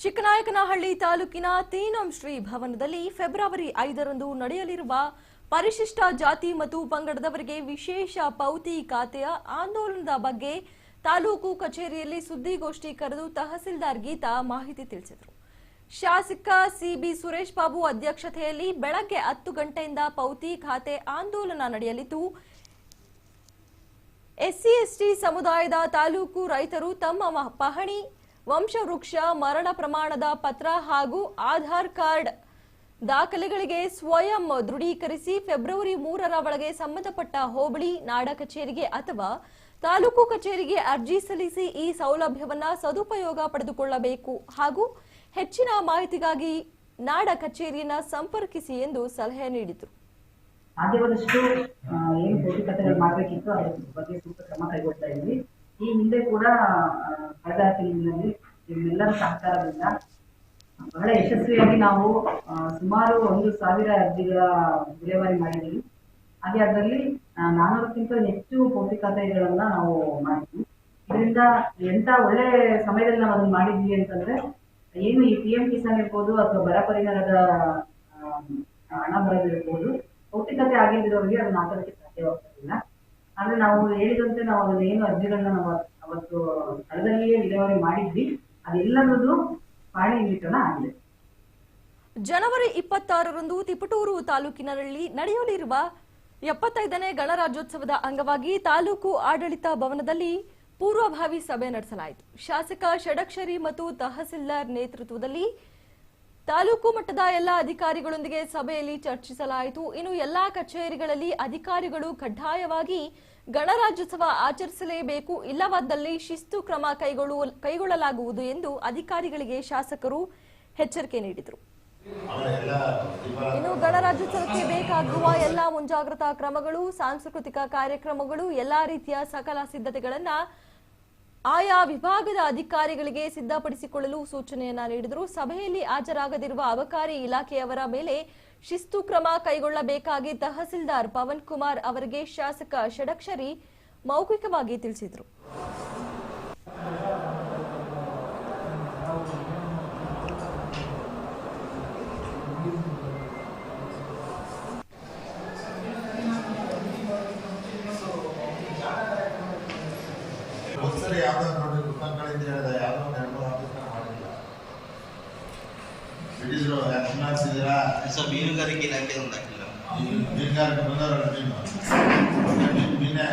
ಚಿಕ್ಕನಾಯಕನಹಳ್ಳಿ ತಾಲೂಕಿನ ತೀನಂ ಶ್ರೀ ಭವನದಲ್ಲಿ ಫೆಬ್ರವರಿ ಐದರಂದು ನಡೆಯಲಿರುವ ಪರಿಶಿಷ್ಟ ಜಾತಿ ಮತ್ತು ಪಂಗಡದವರಿಗೆ ವಿಶೇಷ ಪೌತಿ ಖಾತೆಯ ಆಂದೋಲನದ ಬಗ್ಗೆ ತಾಲೂಕು ಕಚೇರಿಯಲ್ಲಿ ಸುದ್ದಿಗೋಷ್ಠಿ ಕರೆದು ತಹಸೀಲ್ದಾರ್ ಗೀತಾ ಮಾಹಿತಿ ತಿಳಿಸಿದರು. ಶಾಸಕ ಸಿಬಿ ಸುರೇಶ್ ಬಾಬು ಅಧ್ಯಕ್ಷತೆಯಲ್ಲಿ ಬೆಳಗ್ಗೆ ಹತ್ತು ಗಂಟೆಯಿಂದ ಪೌತಿ ಖಾತೆ ಆಂದೋಲನ ನಡೆಯಲಿದ್ದು, ಎಸ್ಸಿ ಎಸ್ಟಿ ಸಮುದಾಯದ ತಾಲೂಕು ರೈತರು ತಮ್ಮ ಪಹಣಿ ವಂಶವೃಕ್ಷ, ಮರಣ ಪ್ರಮಾಣದ ಪತ್ರ ಹಾಗೂ ಆಧಾರ್ ಕಾರ್ಡ್ ದಾಖಲೆಗಳಿಗೆ ಸ್ವಯಂ ದೃಢೀಕರಿಸಿ ಫೆಬ್ರವರಿ ಮೂರರ ಒಳಗೆ ಸಂಬಂಧಪಟ್ಟ ಹೋಬಳಿ, ನಾಡ ಕಚೇರಿಗೆ ಅಥವಾ ತಾಲೂಕು ಕಚೇರಿಗೆ ಅರ್ಜಿ ಸಲ್ಲಿಸಿ ಈ ಸೌಲಭ್ಯವನ್ನ ಸದುಪಯೋಗ ಪಡೆದುಕೊಳ್ಳಬೇಕು ಹಾಗೂ ಹೆಚ್ಚಿನ ಮಾಹಿತಿಗಾಗಿ ನಾಡ ಕಚೇರಿಯನ್ನು ಸಂಪರ್ಕಿಸಿ ಎಂದು ಸಲಹೆ ನೀಡಿದರು. ಸಾಧ್ಯವಾದಷ್ಟು ಏನು ಮಾಡಬೇಕಿತ್ತು ಬಗ್ಗೆ ಸೂಕ್ತ ಕ್ರಮ ಈ ಹಿಂದೆ ಕೂಡ ಕಳೆದ ತಿಂಗಳಲ್ಲಿ ನಿಮ್ಮೆಲ್ಲರ ಸಹಕಾರದಿಂದ ಬಹಳ ಯಶಸ್ವಿಯಾಗಿ ನಾವು ಸುಮಾರು ಒಂದು ಸಾವಿರ ಅರ್ಜಿಗಳ ವಿಲೇವಾರಿ ಮಾಡಿದ್ದೀವಿ. ಹಾಗೆ ಅದರಲ್ಲಿ ನಾನೂರಕ್ಕಿಂತ ಹೆಚ್ಚು ಪೌಷ್ಟಿಕತೆಗಳನ್ನ ನಾವು ಮಾಡಿದ್ವಿ. ಇದರಿಂದ ಎಂತ ಒಳ್ಳೆ ಸಮಯದಲ್ಲಿ ನಾವು ಅದನ್ನ ಮಾಡಿದ್ವಿ ಅಂತಂದ್ರೆ, ಏನು ಈ ಪಿ ಎಂ ಕಿಸಾನ್ ಇರ್ಬೋದು ಅಥವಾ ಬರ ಪರಿಹಾರದ ಹಣ ಬರೋದಿರ್ಬೋದು ಪೌಷ್ಟಿಕತೆ ಆಗಿದ್ದಿರೋರಿಗೆ ಅದನ್ನ ಹಾಕೋದಕ್ಕೆ ಸಾಧ್ಯವಾಗ್ತಿಲ್ಲ ಆದ್ರೆ ನಾವು ಹೇಳಿದಂತೆ ನಾವು ಅದನ್ನ ಏನು ಅರ್ಜಿಗಳನ್ನ ನಾವು ಅವತ್ತು ಸ್ಥಳದಲ್ಲಿಯೇ ವಿಲೇವಾರಿ ಮಾಡಿದ್ವಿ. ಅದೆಲ್ಲದೂ ಕಾರ್ಯನಿರ್ವಹಣೆ ಆಗಿದೆ. ಜನವರಿ ಇಪ್ಪತ್ತಾರರಂದು ತಿಪಟೂರು ತಾಲೂಕಿನಲ್ಲಿ ನಡೆಯಲಿರುವ ಎಪ್ಪತ್ತೈದನೇ ಗಣರಾಜ್ಯೋತ್ಸವದ ಅಂಗವಾಗಿ ತಾಲೂಕು ಆಡಳಿತ ಭವನದಲ್ಲಿ ಪೂರ್ವಭಾವಿ ಸಭೆ ನಡೆಸಲಾಯಿತು. ಶಾಸಕ ಷಡಕ್ಷರಿ ಮತ್ತು ತಹಸೀಲ್ದಾರ್ ನೇತೃತ್ವದಲ್ಲಿ ತಾಲೂಕು ಮಟ್ಟದ ಎಲ್ಲ ಅಧಿಕಾರಿಗಳೊಂದಿಗೆ ಸಭೆಯಲ್ಲಿ ಚರ್ಚಿಸಲಾಯಿತು. ಇನ್ನು ಎಲ್ಲಾ ಕಚೇರಿಗಳಲ್ಲಿ ಅಧಿಕಾರಿಗಳು ಕಡ್ಡಾಯವಾಗಿ ಗಣರಾಜ್ಯೋತ್ಸವ ಆಚರಿಸಲೇಬೇಕು. ಇಲ್ಲವಾದಲ್ಲಿ ಶಿಸ್ತು ಕ್ರಮ ಕೈಗೊಳ್ಳುವ ಕೈಗೊಳ್ಳಲಾಗುವುದು ಎಂದು ಅಧಿಕಾರಿಗಳಿಗೆ ಶಾಸಕರು ಎಚ್ಚರಿಕೆ ನೀಡಿದರು. ಇನ್ನು ಗಣರಾಜ್ಯೋತ್ಸವಕ್ಕೆ ಬೇಕಾಗುವ ಎಲ್ಲಾ ಮುಂಜಾಗ್ರತಾ ಕ್ರಮಗಳು, ಸಾಂಸ್ಕೃತಿಕ ಕಾರ್ಯಕ್ರಮಗಳು, ಎಲ್ಲಾ ರೀತಿಯ ಸಕಲ ಸಿದ್ಧತೆಗಳನ್ನ ಆಯಾ ವಿಭಾಗದ ಅಧಿಕಾರಿಗಳಿಗೆ ಸಿದ್ಧಪಡಿಸಿಕೊಳ್ಳಲು ಸೂಚನೆಯನ್ನ ನೀಡಿದರು. ಸಭೆಯಲ್ಲಿ ಹಾಜರಾಗದಿರುವ ಅಬಕಾರಿ ಇಲಾಖೆಯವರ ಮೇಲೆ ಶಿಸ್ತು ಕ್ರಮ ಕೈಗೊಳ್ಳಬೇಕಾಗಿ ತಹಸೀಲ್ದಾರ್ ಪವನ್ ಕುಮಾರ್ ಅವರಿಗೆ ಶಾಸಕ ಷಡಕ್ಷರಿ ಮೌಖಿಕವಾಗಿ ತಿಳಿಸಿದರು ಒಂದ್ಸರಿ ಯಾವ್ದೋ ನೋಡಿ ದುಕಾನ್ಗಳಿಂದ ಹೇಳಿದೆ ಯಾವ್ದೋ ಒಂದು ಎರಡು ಮೂರು ಆಫೀಸ್ ಮಾಡಿಲ್ಲ ಬಿಡಿಸಿರೋ ಆಕ್ಷನ್ ಹಾಕ್ಸಿದ್ದೀರಾ ಸರ್ ಮೀನುಗಾರಿಕೆ ಇಲಾಖೆ ಒಂದು ಹಾಕಿಲ್ಲ ಈ ಮೀನುಗಾರಿಕೆ ಬಂದವರಲ್ಲ ನೀನು ನೀನು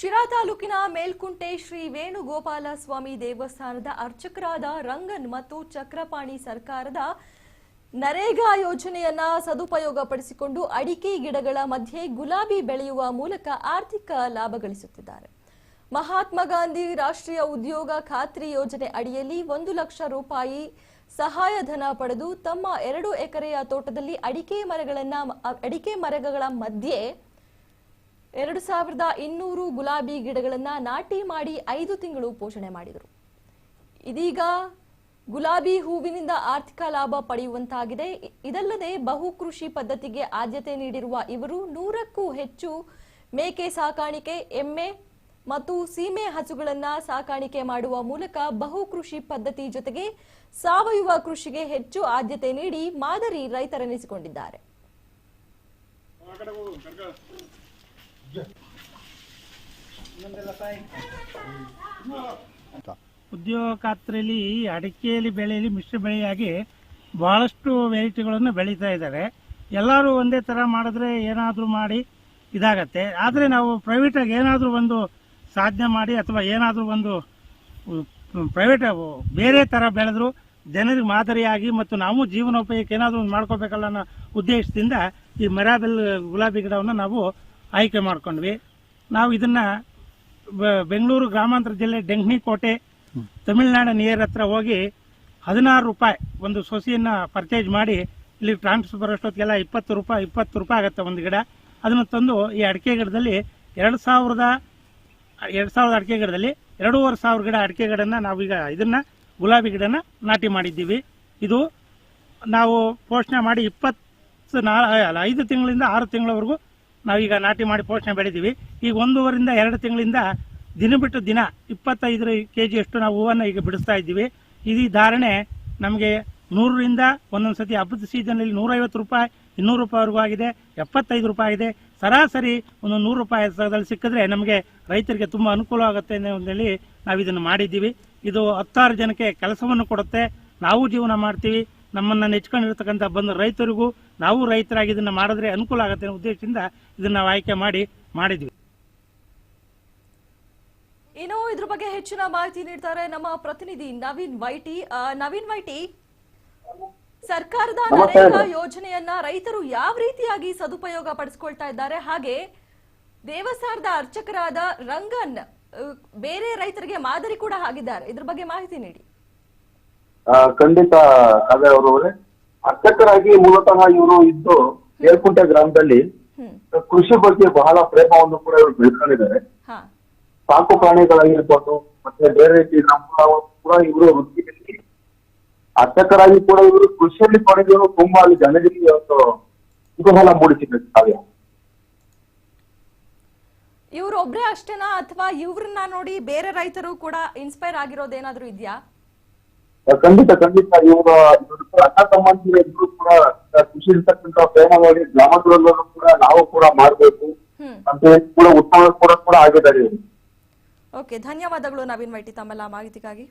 ಶಿರಾ ತಾಲೂಕಿನ ಮೇಲ್ಕುಂಟೆ ಶ್ರೀ ವೇಣುಗೋಪಾಲ ಸ್ವಾಮಿ ದೇವಸ್ಥಾನದ ಅರ್ಚಕರಾದ ರಂಗನ್ ಮತ್ತು ಚಕ್ರಪಾಣಿ ಸರ್ಕಾರದ ನರೇಗಾ ಯೋಜನೆಯನ್ನ ಸದುಪಯೋಗಪಡಿಸಿಕೊಂಡು ಅಡಿಕೆ ಗಿಡಗಳ ಮಧ್ಯೆ ಗುಲಾಬಿ ಬೆಳೆಯುವ ಮೂಲಕ ಆರ್ಥಿಕ ಲಾಭ ಗಳಿಸುತ್ತಿದ್ದಾರೆ. ಮಹಾತ್ಮ ಗಾಂಧಿ ರಾಷ್ಟ್ರೀಯ ಉದ್ಯೋಗ ಖಾತ್ರಿ ಯೋಜನೆ ಅಡಿಯಲ್ಲಿ ಒಂದು ಲಕ್ಷ ರೂಪಾಯಿ ಸಹಾಯಧನ ಪಡೆದು ತಮ್ಮ ಎರಡು ಎಕರೆಯ ತೋಟದಲ್ಲಿ ಅಡಿಕೆ ಮರಗಳನ್ನ, ಅಡಿಕೆ ಮರಗಳ ಮಧ್ಯೆ ಎರಡು ಸಾವಿರದ ಇನ್ನೂರು ಗುಲಾಬಿ ಗಿಡಗಳನ್ನು ನಾಟಿ ಮಾಡಿ ಐದು ತಿಂಗಳು ಪೋಷಣೆ ಮಾಡಿದರು. ಇದೀಗ ಗುಲಾಬಿ ಹೂವಿನಿಂದ ಆರ್ಥಿಕ ಲಾಭ ಪಡೆಯುವಂತಾಗಿದೆ. ಇದಲ್ಲದೆ ಬಹು ಕೃಷಿ ಪದ್ಧತಿಗೆ ಆದ್ಯತೆ ನೀಡಿರುವ ಇವರು ನೂರಕ್ಕೂ ಹೆಚ್ಚು ಮೇಕೆ ಸಾಕಾಣಿಕೆ, ಎಮ್ಮೆ ಮತ್ತು ಸೀಮೆ ಹಸುಗಳನ್ನ ಸಾಕಾಣಿಕೆ ಮಾಡುವ ಮೂಲಕ ಬಹು ಕೃಷಿ ಪದ್ಧತಿ ಜೊತೆಗೆ ಸಾವಯವ ಕೃಷಿಗೆ ಹೆಚ್ಚು ಆದ್ಯತೆ ನೀಡಿ ಮಾದರಿ ರೈತರೆನಿಸಿಕೊಂಡಿದ್ದಾರೆ. ಉದ್ಯೋಗ ಖಾತ್ರಿಯಲ್ಲಿ ಅಡಿಕೆಯಲ್ಲಿ ಬೆಳೆಯಲ್ಲಿ ಮಿಶ್ರ ಬೆಳೆಯಾಗಿ ಬಹಳಷ್ಟು ವೆರೈಟಿಗಳನ್ನು ಬೆಳೀತಾ ಇದ್ದಾರೆ. ಎಲ್ಲರೂ ಒಂದೇ ಥರ ಮಾಡಿದ್ರೆ ಏನಾದರೂ ಮಾಡಿ ಇದಾಗತ್ತೆ. ಆದರೆ ನಾವು ಪ್ರೈವೇಟಾಗಿ ಏನಾದರೂ ಒಂದು ಸಾಧನೆ ಮಾಡಿ ಅಥವಾ ಏನಾದರೂ ಒಂದು ಪ್ರೈವೇಟ್ ಬೇರೆ ಥರ ಬೆಳೆದ್ರು ಜನರಿಗೆ ಮಾದರಿಯಾಗಿ ಮತ್ತು ನಾವು ಜೀವನೋಪಾಯಕ್ಕೆ ಏನಾದರೂ ಮಾಡ್ಕೋಬೇಕಲ್ಲ ಅನ್ನೋ ಉದ್ದೇಶದಿಂದ ಈ ಮೆರಾಬೆಲ್ ಗುಲಾಬಿ ಗಿಡವನ್ನು ನಾವು ಆಯ್ಕೆ ಮಾಡ್ಕೊಂಡ್ವಿ. ನಾವು ಇದನ್ನ ಬೆಂಗಳೂರು ಗ್ರಾಮಾಂತರ ಜಿಲ್ಲೆ ಡೆಂಗ್ನಿ ಕೋಟೆ ತಮಿಳುನಾಡು ನಿಯರ್ ಹತ್ರ ಹೋಗಿ ಹದಿನಾರು ರೂಪಾಯಿ ಒಂದು ಸೊಸೆಯನ್ನ ಪರ್ಚೇಸ್ ಮಾಡಿ ಇಲ್ಲಿ ಟ್ರಾನ್ಸ್ಫರ್ ಅಷ್ಟೊತ್ತಿಗೆಲ್ಲ ಇಪ್ಪತ್ತು ರೂಪಾಯಿ ಇಪ್ಪತ್ತು ರೂಪಾಯಿ ಆಗುತ್ತೆ ಒಂದು ಗಿಡ. ಅದನ್ನು ತಂದು ಈ ಅಡಿಕೆ ಗಿಡದಲ್ಲಿ ಎರಡು ಸಾವಿರದ ಎರಡು ಸಾವಿರದ ಅಡಿಕೆ ಗಿಡದಲ್ಲಿ ಎರಡೂವರೆ ಸಾವಿರ ಗಿಡ ಅಡಿಕೆ ಗಿಡನ ನಾವೀಗ ಇದನ್ನ ಗುಲಾಬಿ ಗಿಡನ ನಾಟಿ ಮಾಡಿದ್ದೀವಿ. ಇದು ನಾವು ಪೋಷಣೆ ಮಾಡಿ ಇಪ್ಪತ್ತು ನಾ ಅಲ್ಲ, ಐದು ತಿಂಗಳಿಂದ ಆರು ತಿಂಗಳವರೆಗೂ ನಾವೀಗ ನಾಟಿ ಮಾಡಿ ಪೋಷಣೆ ಬೆಳೆದೀವಿ. ಈಗ ಒಂದೂವರಿಂದ ಎರಡು ತಿಂಗಳಿಂದ ದಿನ ಬಿಟ್ಟು ದಿನ ಇಪ್ಪತ್ತೈದು ಕೆ ಜಿಯಷ್ಟು ನಾವು ಹೂವನ್ನು ಈಗ ಬಿಡಿಸ್ತಾ ಇದ್ದೀವಿ. ಇದು ಧಾರಣೆ ನಮಗೆ ನೂರರಿಂದ ಒಂದೊಂದು ಸತಿ ಹಬ್ಬದ ಸೀಸನಲ್ಲಿ ನೂರೈವತ್ತು ರೂಪಾಯಿ, ಇನ್ನೂರು ರೂಪಾಯಿವರೆಗೂ ಆಗಿದೆ. ಎಪ್ಪತ್ತೈದು ರೂಪಾಯಿ ಇದೆ ಸರಾಸರಿ ಒಂದು ನೂರು ರೂಪಾಯಿ ದರದಲ್ಲಿ ಸಿಕ್ಕಿದ್ರೆ ನಮಗೆ ರೈತರಿಗೆ ತುಂಬ ಅನುಕೂಲ ಆಗುತ್ತೆ ಅನ್ನೋದಲ್ಲಿ ನಾವು ಇದನ್ನು ಮಾಡಿದ್ದೀವಿ. ಇದು ಹತ್ತಾರು ಜನಕ್ಕೆ ಕೆಲಸವನ್ನು ಕೊಡುತ್ತೆ. ನಾವು ಜೀವನ ಮಾಡ್ತೀವಿ. ನಮ್ಮನ್ನು ನೆಚ್ಕೊಂಡಿರ್ತಕ್ಕಂಥ ಬಂದ ರೈತರಿಗೂ ನಾವು ರೈತರಾಗಿ ಇದನ್ನ ಮಾಡಿದ್ರೆ ಅನುಕೂಲ ಆಗುತ್ತೆ ಅನ್ನೋ ಉದ್ದೇಶದಿಂದ ಇದನ್ನ ನಾವು ಆಯ್ಕೆ ಮಾಡಿ ಮಾಡಿದ್ವಿ. ಇನ್ನು ಇದ್ರ ಬಗ್ಗೆ ಹೆಚ್ಚಿನ ಮಾಹಿತಿ ನೀಡ್ತಾರೆ ನಮ್ಮ ಪ್ರತಿನಿಧಿ ನವೀನ್ ವೈಟಿ. ನವೀನ್ ವೈಟಿ ಸರ್ಕಾರದ ನರೇಗಾ ಯೋಜನೆಯನ್ನ ರೈತರು ಯಾವ ರೀತಿಯಾಗಿ ಸದುಪಯೋಗ ಪಡಿಸ್ಕೊಳ್ತಾ ಇದ್ದಾರೆ? ಹಾಗೆ ದೇವಸ್ಥಾನದ ಅರ್ಚಕರಾದ ರಂಗನ್ ಬೇರೆ ರೈತರಿಗೆ ಮಾದರಿ ಕೂಡ ಆಗಿದ್ದಾರೆ ಇದ್ರ ಬಗ್ಗೆ ಮಾಹಿತಿ ನೀಡಿ. ಖಂಡಿತ ಕಾವ್ಯ ಅವರವರೇ ಅರ್ಚಕರಾಗಿ ಮೂಲತಃ ಇವರು ಇದ್ದು ಏರ್ಕುಂಟೆ ಗ್ರಾಮದಲ್ಲಿ ಕೃಷಿ ಬಗ್ಗೆ ಬಹಳ ಪ್ರೇಮವನ್ನು ಕೂಡ ಇವರು ಬೆಳ್ಕೊಂಡಿದ್ದಾರೆ. ಹಾ. ಸಾಕು ಪ್ರಾಣಿಗಳಾಗಿರ್ಬೋದು ಮತ್ತೆ ಬೇರೆ ರೀತಿ ನಮ್ಮ ಕೂಡ ಇವರು ವೃತ್ತಿಯಲ್ಲಿ. ಅರ್ಚಕರಾಗಿ ಕೂಡ ಇವರು ಕೃಷಿಯಲ್ಲಿ ತೊಡಗಿದ್ರು ತುಂಬಾ ಅಲ್ಲಿ ಜನರಿಗೆ ಒಂದು ಕುತೂಹಲ ಮೂಡಿಸಿದ್ರು ಕಾವ್ಯ ಇವ್ರೊಬ್ರೇ ಅಷ್ಟೇನಾ ಅಥವಾ ಇವ್ರನ್ನ ನೋಡಿ ಬೇರೆ ರೈತರು ಕೂಡ ಇನ್ಸ್ಪೈರ್ ಆಗಿರೋದೇನಾದ್ರೂ ಇದೆಯಾ? ಖಂಡಿತ ಖಂಡಿತ. ಇವರು ಇವರು ಅಣ್ಣ ತಮ್ಮಂದಿರ ಇಬ್ರು ಕೂಡ ಖುಷಿ ಇರ್ತಕ್ಕಂತ ಪ್ರೇಮ ನೋಡಿ ಗ್ರಾಮಗಳಲ್ಲೂ ಕೂಡ ನಾವು ಕೂಡ ಮಾಡ್ಬೇಕು. ಅಂತ ಕೂಡ ಉತ್ತಮ ಕೂಡ ಕೂಡ ಆಗಿದ್ದಾರೆ ಓಕೆ ಧನ್ಯವಾದಗಳು ನವೀನ್ ವೈಟಿ ತಮ್ಮೆಲ್ಲ ಮಾಹಿತಿಗಾಗಿ.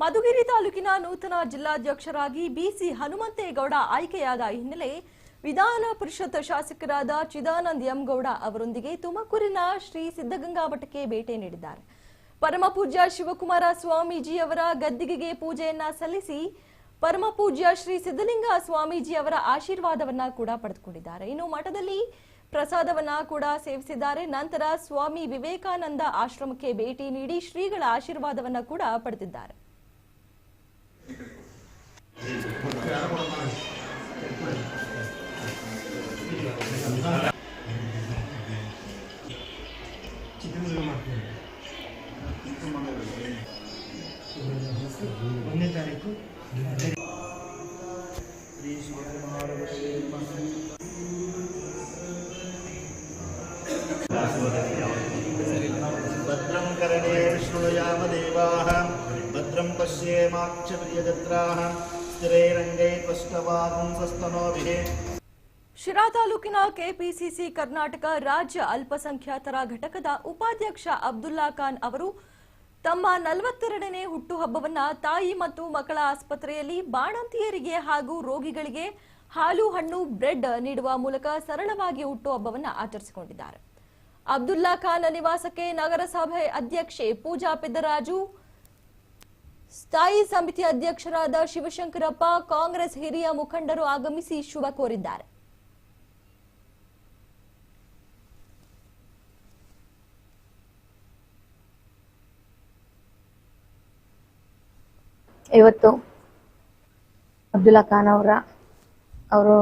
ಮಧುಗಿರಿ ತಾಲೂಕಿನ ನೂತನ ಜಿಲ್ಲಾಧ್ಯಕ್ಷರಾಗಿ ಬಿಸಿ ಹನುಮಂತೇಗೌಡ ಆಯ್ಕೆಯಾದ ಹಿನ್ನೆಲೆ ವಿಧಾನ ಪರಿಷತ್ ಶಾಸಕರಾದ ಚಿದಾನಂದ್ ಎಂ ಗೌಡ ಅವರೊಂದಿಗೆ ತುಮಕೂರಿನ ಶ್ರೀ ಸಿದ್ಧಗಂಗಾ ಮಠಕ್ಕೆ ಭೇಟಿ ನೀಡಿದ್ದಾರೆ. ಪರಮಪೂಜ್ಯ ಶಿವಕುಮಾರ ಸ್ವಾಮೀಜಿ ಅವರ ಗದ್ದಿಗೆಗೆ ಪೂಜೆಯನ್ನ ಸಲ್ಲಿಸಿ ಪರಮಪೂಜ್ಯ ಶ್ರೀ ಸಿದ್ಧಲಿಂಗ ಸ್ವಾಮೀಜಿ ಅವರ ಆಶೀರ್ವಾದವನ್ನ ಕೂಡ ಪಡೆದುಕೊಂಡಿದ್ದಾರೆ. ಇನ್ನು ಮಠದಲ್ಲಿ ಪ್ರಸಾದವನ್ನ ಕೂಡ ಸೇವಿಸಿದ್ದಾರೆ. ನಂತರ ಸ್ವಾಮಿ ವಿವೇಕಾನಂದ ಆಶ್ರಮಕ್ಕೆ ಭೇಟಿ ನೀಡಿ ಶ್ರೀಗಳ ಆಶೀರ್ವಾದವನ್ನ ಕೂಡ ಪಡೆದಿದ್ದಾರೆ. ಭದ್ರಂ ಕರಣೇ ಶೃಣುಯಾಮ ದೇವಾಃ ಭದ್ರಂ ಪಶ್ಯೇಮಾಕ್ಷಪ್ರಿಯಜತ್ರಾಃ ಶಿರಾ ತಾಲೂಕಿನ ಕೆಪಿಸಿಸಿ ಕರ್ನಾಟಕ ರಾಜ್ಯ ಅಲ್ಪಸಂಖ್ಯಾತರ ಘಟಕದ ಉಪಾಧ್ಯಕ್ಷ ಅಬ್ದುಲ್ಲಾ ಖಾನ್ ಅವರು ತಮ್ಮ ನಲವತ್ತೆರಡನೇ ಹುಟ್ಟುಹಬ್ಬವನ್ನ ತಾಯಿ ಮತ್ತು ಮಕ್ಕಳ ಆಸ್ಪತ್ರೆಯಲ್ಲಿ ಬಾಣಂತಿಯರಿಗೆ ಹಾಗೂ ರೋಗಿಗಳಿಗೆ ಹಾಲು, ಹಣ್ಣು, ಬ್ರೆಡ್ ನೀಡುವ ಮೂಲಕ ಸರಳವಾಗಿ ಹುಟ್ಟುಹಬ್ಬವನ್ನ ಆಚರಿಸಿಕೊಂಡಿದ್ದಾರೆ. ಅಬ್ದುಲ್ಲಾ ಖಾನ್ ನಿವಾಸಕ್ಕೆ ನಗರಸಭೆ ಅಧ್ಯಕ್ಷೆ ಪೂಜಾ ಪೆದ್ದರಾಜು ಸ್ಥಾಯಿ ಸಮಿತಿ ಅಧ್ಯಕ್ಷರಾದ ಶಿವಶಂಕರಪ್ಪ ಕಾಂಗ್ರೆಸ್ ಹಿರಿಯ ಮುಖಂಡರು ಆಗಮಿಸಿ ಶುಭ ಕೋರಿದ್ದಾರೆ. ಇವತ್ತು ಅಬ್ದುಲ್ಲಾ ಖಾನ್ ಅವರ, ಅವರು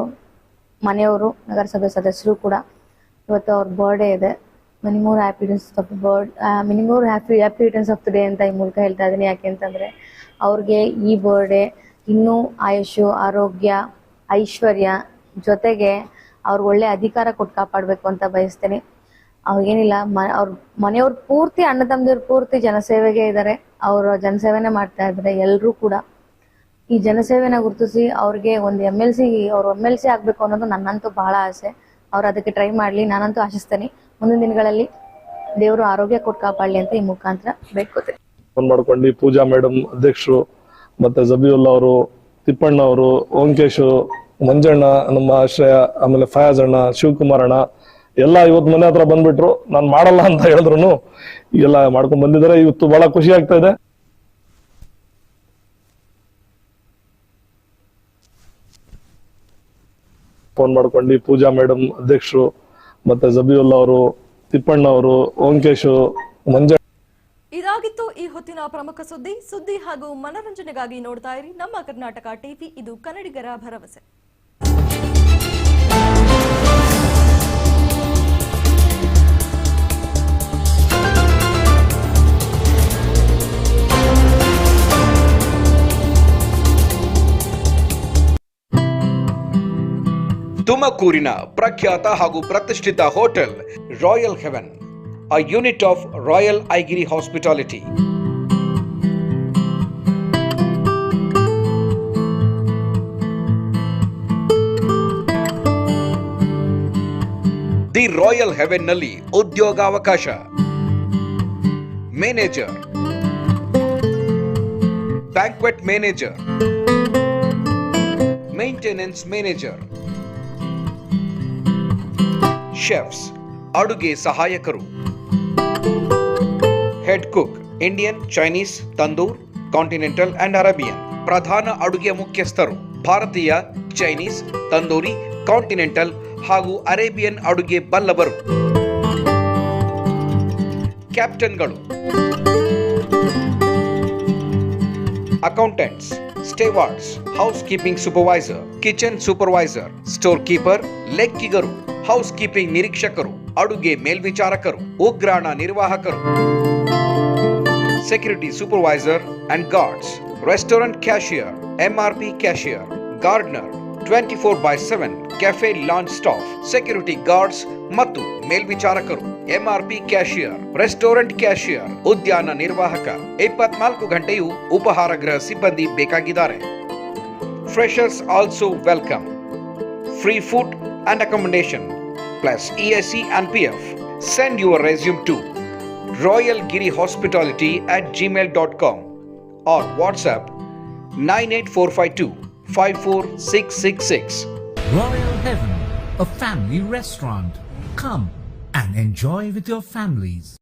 ಮನೆಯವರು ನಗರಸಭೆ ಸದಸ್ಯರು ಕೂಡ ಇವತ್ತು ಅವ್ರ ಬರ್ಡೇ ಇದೆ. Many more happy returns of birth many more happy happy returns of the day ಅಂತ ಈ ಮೂಲಕ ಹೇಳ್ತಾ ಇದ್ದೀನಿ. ಯಾಕೆ ಅಂತಂದರೆ, ಅವ್ರಿಗೆ ಈ ಬರ್ಡೇ ಇನ್ನೂ ಆಯುಷು, ಆರೋಗ್ಯ, ಐಶ್ವರ್ಯ ಜೊತೆಗೆ ಅವ್ರಿಗೆ ಒಳ್ಳೆ ಅಧಿಕಾರ ಕೊಟ್ಟು ಕಾಪಾಡಬೇಕು ಅಂತ ಬಯಸ್ತೇನೆ. ಅವ್ರಿಗೇನಿಲ್ಲ, ಮ, ಅವ್ರ ಮನೆಯವ್ರ ಪೂರ್ತಿ, ಅಣ್ಣ ತಮ್ಮದವ್ರ ಪೂರ್ತಿ ಜನಸೇವೆಗೆ ಇದ್ದಾರೆ ಅವರು ಜನಸೇವೆನೇ ಮಾಡ್ತಾ ಇದ್ದಾರೆ ಎಲ್ಲರೂ ಕೂಡ. ಈ ಜನಸೇವೆನ ಗುರುತಿಸಿ ಅವ್ರಿಗೆ ಒಂದು ಎಂ ಎಲ್ ಸಿ ಅವ್ರು ಎಂ ಎಲ್ ಸಿ ಆಗಬೇಕು ಅನ್ನೋದು ನನ್ನಂತೂ ಬಹಳ ಆಸೆ. ಅವ್ರು ಅದಕ್ಕೆ ಟ್ರೈ ಮಾಡ್ಲಿ, ನಾನಂತೂ ಆಶಿಸ್ತೇನೆ. ಮುಂದಿನ ದಿನಗಳಲ್ಲಿ ದೇವರು ಆರೋಗ್ಯ ಕೊಟ್ಟು ಕಾಪಾಡಲಿ ಅಂತ ಈ ಮುಖಾಂತರ ಬೇಡ್ಕೋತೀನಿ ಫೋನ್ ಮಾಡ್ಕೊಂಡು ಪೂಜಾ ಮೇಡಮ್ ಅಧ್ಯಕ್ಷರು, ಮತ್ತೆ ಜಬೀವುಲ್ಲಾ ಅವರು, ತಿಪ್ಪಣ್ಣ ಅವರು, ಓಂಕೇಶ್ ಮಂಜಣ್ಣ, ನಮ್ಮ ಆಶ್ರಯ, ಆಮೇಲೆ ಫಯಾಜ್ ಅಣ್ಣ, ಶಿವಕುಮಾರ್ ಅಣ್ಣ, ಎಲ್ಲ ಇವತ್ತು ಮನೆ ಹತ್ರ ಬಂದ್ಬಿಟ್ರು. ನಾನು ಮಾಡಲ್ಲ ಅಂತ ಹೇಳಿದ್ರು ಎಲ್ಲ ಮಾಡ್ಕೊಂಡ್ ಬಂದಿದ್ದಾರೆ. ಇವತ್ತು ಬಹಳ ಖುಷಿ ಆಗ್ತಾ ಇದೆ. ಫೋನ್ ಮಾಡ್ಕೊಂಡು ಪೂಜಾ ಮೇಡಮ್ ಅಧ್ಯಕ್ಷರು ಮತ್ತೆ ಜಬೀವುಲ್ಲಾ ಅವರು, ತಿಪ್ಪಣ್ಣ ಅವರು ಓಂಕೇಶ್ ಮಂಜ ಇದಾಗಿತ್ತು ಈ ಹೊತ್ತಿನ ಪ್ರಮುಖ ಸುದ್ದಿ. ಸುದ್ದಿ ಹಾಗೂ ಮನರಂಜನೆಗಾಗಿ ನೋಡ್ತಾ ಇರಿ ನಮ್ಮ ಕರ್ನಾಟಕ ಟಿವಿ. ಇದು ಕನ್ನಡಿಗರ ಭರವಸೆ. ತುಮಕೂರಿನ ಪ್ರಖ್ಯಾತ ಹಾಗೂ ಪ್ರತಿಷ್ಠಿತ hotel royal heaven a unit of royal Aigiri hospitality the royal ಹೆವೆನ್ನಲ್ಲಿ ಉದ್ಯೋಗಾವಕಾಶ. Manager banquet manager maintenance manager chefs, ಅಡುಗೆ ಸಹಾಯಕರು. Head cook Indian Chinese tandoor continental and Arabian ಪ್ರಧಾನ ಅಡುಗೆ ಮುಖ್ಯಸ್ಥರು, ಭಾರತೀಯ ಚೈನೀಸ್ ತಂದೂರಿ ಕಾಂಟಿನೆಂಟಲ್ ಹಾಗೂ ಅರೇಬಿಯನ್ ಅಡುಗೆ ಬಲ್ಲವರು. ಕ್ಯಾಪ್ಟನ್ಗಳು accountants stewards housekeeping supervisor kitchen supervisor storekeeper ಲೆಕ್ಕಿಗರು housekeeping ನಿರೀಕ್ಷಕರು, ಅಡುಗೆ ಮೇಲ್ವಿಚಾರಕರು, ಉಗ್ರಾಣ ನಿರ್ವಾಹಕರು. Security supervisor and guards, restaurant cashier, MRP cashier, gardener, twenty four by seven, cafe launch staff, security guards ಮತ್ತು ಮೇಲ್ವಿಚಾರಕರು, ಎಂಆರ್ಪಿ ಕ್ಯಾಶಿಯರ್, ರೆಸ್ಟೋರೆಂಟ್ ಕ್ಯಾಶಿಯರ್, ಉದ್ಯಾನ ನಿರ್ವಾಹಕ. ಇಪ್ಪತ್ನಾಲ್ಕು ಗಂಟೆಯೂ ಉಪಹಾರ ಗೃಹ ಸಿಬ್ಬಂದಿ ಬೇಕಾಗಿದ್ದಾರೆ. Freshers also welcome free food and accommodation. Plus ESC and PF. Send your resume to Royal Giri Hospitality at gmail.com or WhatsApp 98452 54666. Royal Heaven, a family restaurant. Come and enjoy with your families.